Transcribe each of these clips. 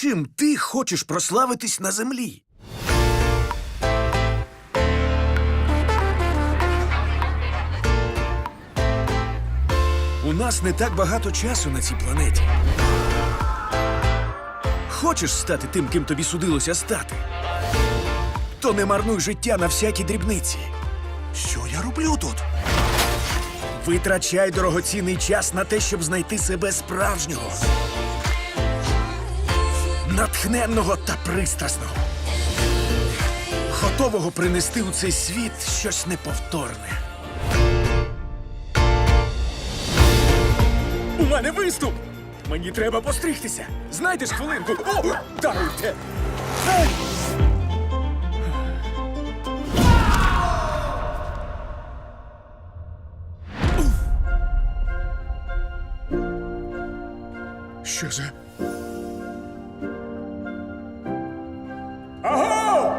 Чим ти хочеш прославитись на землі? У нас не так багато часу на цій планеті. Хочеш стати тим, ким тобі судилося стати? То не марнуй життя на всякі дрібниці. Що я роблю тут? Витрачай дорогоцінний час на те, щоб знайти себе справжнього, натхненного та пристрасного, готового принести у цей світ щось неповторне. У мене виступ! Мені треба постригтися. Знайдеш хвилинку. О, даруйте! Ей! Що за? Аго!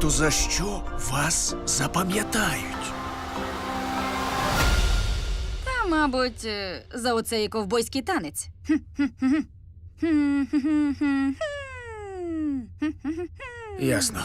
То за що вас запам'ятають? Та, мабуть, е, за оцей ковбойський танець. Ясно.